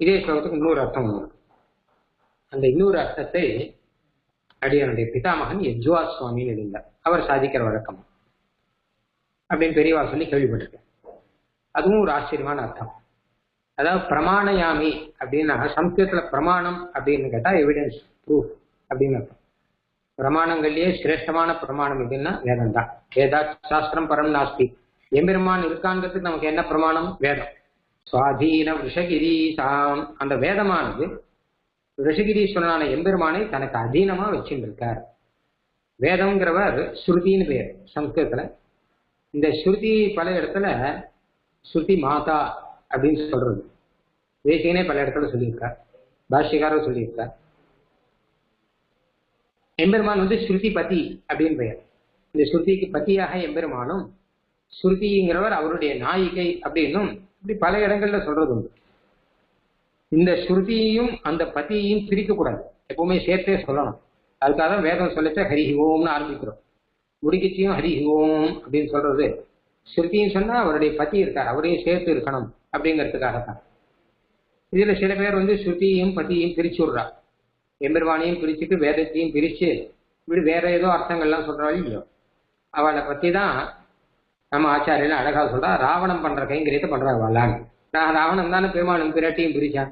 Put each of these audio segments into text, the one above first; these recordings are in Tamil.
இதே ஸ்லோகத்துக்கு இன்னொரு அர்த்தம் உண்டு. அந்த இன்னொரு அர்த்தத்தை அடியனுடைய பிதாமகன் யஜ்வா சுவாமின்னு இருந்தார் அவர் சாதிக்கிற வழக்கம். அப்படின்னு பெரியவா சொல்லி கேள்விப்பட்டிருக்கேன். அதுவும் ஒரு ஆச்சரியமான அர்த்தம். அதாவது பிரமாணயாமி அப்படின்னா சம்ஸ்கிருதத்துல பிரமாணம் அப்படின்னு கேட்டா எவிடன்ஸ் ப்ரூஃப் அப்படின்னு அர்த்தம். பிரமாணங்கள்லயே சிரேஷ்டமான பிரமாணம் எதுன்னா வேதம் தான் வேதா சாஸ்திரம் பரம் நாஸ்தி. எம்பெருமான் இருக்காங்கிறதுக்கு நமக்கு என்ன பிரமாணம்? வேதம். சுவாதீன ரிஷகிரீசாம். அந்த வேதமானது ரிஷகிரீஸ்வரனான எம்பெருமானை தனக்கு அதீனமா வச்சுட்டு இருக்கார் வேதம்ங்கிறவர் ஸ்ருதின்னு பேர் சம்ஸ்கிருதத்துல இந்த ஸ்ருதி பல இடத்துல ஸ்ருதி மாதா அப்படின்னு சொல்றது. தேசியனே பல இடத்துல சொல்லியிருக்கார். பாஷ்யக்காரர் சொல்லியிருக்கார். எம்பெருமான் வந்து ஸ்ருதி பதி அப்படின்னு பெயர். இந்த ஸ்ருதிக்கு பத்தியாக எம்பெருமானும் ஸ்ருதிங்கிறவர் அவருடைய நாயிகை அப்படின்னும் இப்படி பல இடங்கள்ல சொல்றது உண்டு இந்த ஸ்ருதியையும் அந்த பதியையும் பிரிக்க கூடாது எப்பவுமே சேர்த்தே சொல்லணும். அதுக்காக தான் வேதம் சொல்லிச்சா ஹரி ஓம்னு ஆரம்பிக்கிறோம். முடிக்கச்சியும் ஹரி ஓம் அப்படின்னு சொல்றது. ஸ்ருதியும் சொன்னா அவருடைய பதி இருக்கார் அவரையும் சேர்த்து இருக்கணும் அப்படிங்கிறதுக்காக தான் இதுல சில பேர் வந்து ஸ்ருதியையும் பதியையும் பிரிச்சு விடுறா. எம்பெருமானையும் பிரிச்சுட்டு வேதத்தையும் பிரிச்சு இப்படி வேற ஏதோ அர்த்தங்கள்லாம் சொல்றாள் இல்லையோ? அவளை பத்தி தான் நம்ம ஆச்சாரியெல்லாம் அழகா சொல்றா ராவணம் பண்ற கைங்கரியத்தை பண்றாங்க வல்லான்னு நான் ராவணம் தானே பெருமானும் பிராட்டியும் பிரிச்சான்.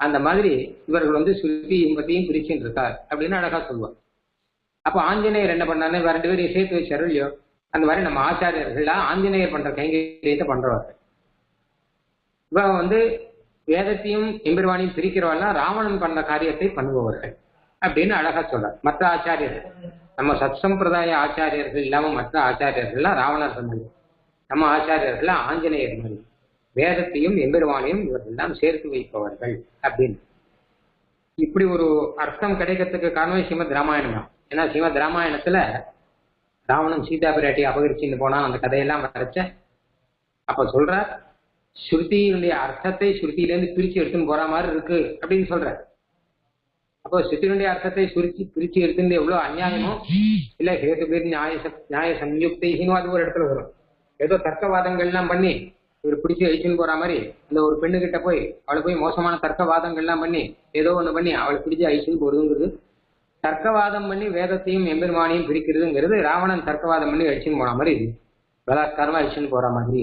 அந்த மாதிரி இவர்கள் வந்து சுத்தி பத்தியும் பிரிச்சுட்டு இருக்கார் அப்படின்னு அழகா சொல்லுவார். அப்போ ஆஞ்சநேயர் என்ன பண்ணாரு வேற ரெண்டு பேரையும் சேர்த்து வச்சாரு இல்லையோ அந்த மாதிரி நம்ம ஆச்சாரியர்கள்லாம் ஆஞ்சநேயர் பண்ற கைங்கரியத்தை பண்றவர்கள் இவன் வந்து வேதத்தையும் எம்பெருவானையும் பிரிக்கிறவெல்லாம் ராவணன் பண்ண காரியத்தை பண்ணுபவர்கள் அப்படின்னு அழகா சொல்றார். மற்ற ஆச்சாரியர்கள். நம்ம சத் சம்பிரதாய ஆச்சாரியர்கள் இல்லாம மற்ற ஆச்சாரியர்கள்லாம் ராவணர் சொன்னது நம்ம ஆச்சாரியர்கள்லாம் ஆஞ்சநேயர் மாதிரி வேதத்தையும் எம்பெருவானையும் இவர்கள்லாம் சேர்த்து வைப்பவர்கள் அப்படின்னு. இப்படி ஒரு அர்த்தம் கிடைக்கிறதுக்கு காரணமே ஸ்ரீமத் ராமாயணம் தான். ஏன்னா ஸ்ரீமத் ராமாயணத்துல ராவணன் சீதா பிராட்டி அபகரிச்சுன்னு போனான் அந்த கதையெல்லாம் வரைச்ச. அப்ப சொல்ற ஸ்ருதியினுடைய அர்த்தத்தை ஸ்ருதியிலேருந்து பிரிச்சு எடுத்துன்னு போற மாதிரி இருக்கு அப்படின்னு சொல்ற அப்போ சித்தினுடைய அர்த்தத்தை சுருக்கி பிரிச்சு எடுத்துட்டு எவ்வளவு அநியாயமோ இல்ல ஹேது பேர் நியாய நியாய சம்யுக்தைன்னு அது ஒரு இடத்துல வரும். ஏதோ தர்க்கவாதங்கள்லாம் பண்ணி இவர் பிடிச்சி அழிச்சுன்னு போற மாதிரி இந்த ஒரு பெண்ணுகிட்ட போய் அவளை போய் மோசமான தர்க்கவாதங்கள்லாம் பண்ணி ஏதோ ஒண்ணு பண்ணி அவளை பிடிச்சி அழிச்சுன்னு போறதுங்கிறது தர்க்கவாதம் பண்ணி வேதத்தையும் எம்பெருமானையும் பிரிக்கிறதுங்கிறது ராவணன் தர்க்கவாதம் பண்ணி அழிச்சுன்னு போன மாதிரி இது. பலாத்காரமா அழிச்சுன்னு போற மாதிரி.